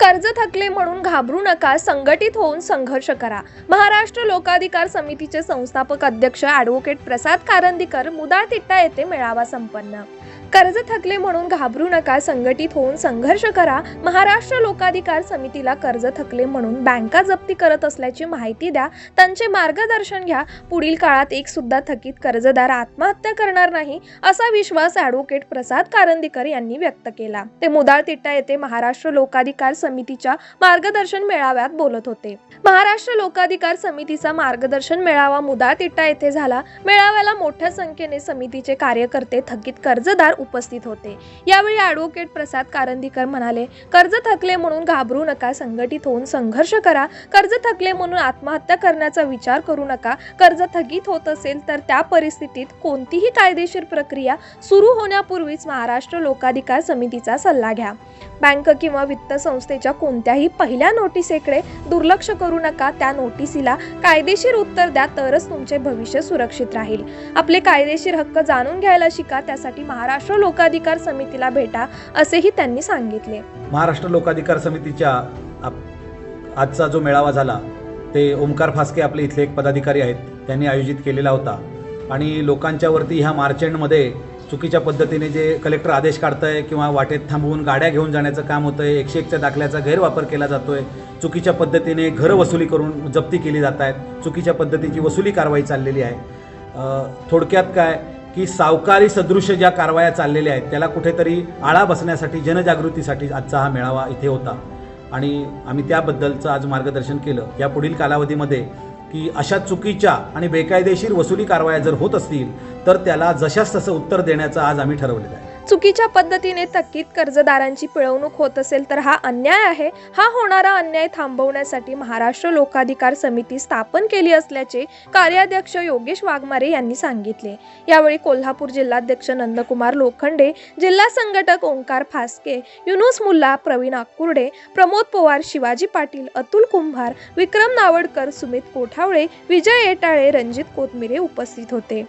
कर्ज थकले म्हणून घाबरू नका संघटित होऊन संघर्ष करा. महाराष्ट्र लोकाधिकार समितीचे संस्थापक अध्यक्ष ॲडव्होकेट प्रसाद कारंदीकर मुदाळ तिट्टा येथे मेळावा संपन्न. कर्ज थकले म्हणून घाबरू नका संघटित होऊन संघर्ष करा. महाराष्ट्र लोकाधिकार समितीला कर्ज थकले म्हणून बँका जप्ती करत असल्याची माहिती द्या. त्यांचे मार्गदर्शन घ्या. पुढील काळात एक सुद्धा थकीत कर्जदार आत्महत्या करणार नाही असा विश्वास ॲडव्होकेट प्रसाद कारंदीकर यांनी व्यक्त केला. ते मुदाळ तिट्टा येथे महाराष्ट्र लोकाधिकार समितीच्या मार्गदर्शन मेळाव्यात बोलत होते. महाराष्ट्र लोकाधिकार समितीचा मार्गदर्शन मेळावा मुदाळ तिट्टा येथे झाला. मेळाव्याला मोठ्या संख्येने समितीचे कार्यकर्ते थकीत कर्जदार उपस्थित होते. यावेळी ॲडव्होकेट प्रसाद कारंदीकर म्हणाले कर्ज थकले म्हणून घाबरू नका संघटित होऊन संघर्ष करा. कर्ज थकले म्हणून आत्महत्या करण्याचा विचार करू नका. कर्ज थकीत होत असेल तर त्या परिस्थितीत कोणतीही कायदेशीर प्रक्रिया सुरू होण्यापूर्वीच महाराष्ट्र लोकाधिकार समितीचा सल्ला घ्या. बँक किंवा वित्त संस्थेच्या कोणत्याही पहिल्या नोटिसेकडे दुर्लक्ष करू नका. त्या नोटिसीला कायदेशीर उत्तर द्या तरच तुमचे भविष्य सुरक्षित राहील. आपले कायदेशीर हक्क जाणून घ्यायला शिका त्यासाठी महाराष्ट्र लोकाधिकार समितीला भेटा असेही त्यांनी सांगितले. महाराष्ट्र लोकाधिकार समितीच्या आप- आजचा जो मेळावा झाला ते ओमकार फास्के आपले इथले एक पदाधिकारी आहेत त्यांनी आयोजित केलेला होता. आणि लोकांच्यावरती ह्या मार्चेंडमध्ये चुकीच्या पद्धतीने जे कलेक्टर आदेश काढतंय किंवा वाटेत थांबवून गाड्या घेऊन जाण्याचं काम होतं आहे एकशे एकच्या दाखल्याचा गैरवापर केला जातो आहे चुकीच्या पद्धतीने घरं वसुली करून जप्ती केली जात आहेत चुकीच्या पद्धतीची वसुली कारवाई चाललेली आहे. थोडक्यात काय की सावकारी सदृश ज्या कारवाया चाललेल्या आहेत त्याला कुठेतरी आळा बसण्यासाठी जनजागृतीसाठी आजचा हा मेळावा इथे होता. आणि आम्ही त्याबद्दलचं आज मार्गदर्शन केलं. या पुढील कालावधीमध्ये की अशा चुकीच्या आणि बेकायदेशीर वसुली कारवाया जर होत असतील तर त्याला जशास तसं उत्तर देण्याचं आज आम्ही ठरवलेलं आहे. चुकीच्या पद्धतीने थकीत कर्जदारांची पिळवणूक होत असेल तर हा अन्याय आहे. हा होणारा अन्याय थांबवण्यासाठी महाराष्ट्र लोकाधिकार समिती स्थापन केली असल्याचे कार्याध्यक्ष योगेश वाघमारे यांनी सांगितले. यावेळी कोल्हापूर जिल्हाध्यक्ष नंदकुमार लोखंडे जिल्हा संघटक ओंकार फास्के युनुस मुल्ला प्रवीण आकुर्डे प्रमोद पवार शिवाजी पाटील अतुल कुंभार विक्रम नावडकर सुमित कोठावळे विजय येटाळे रणजित कोथमिरे उपस्थित होते.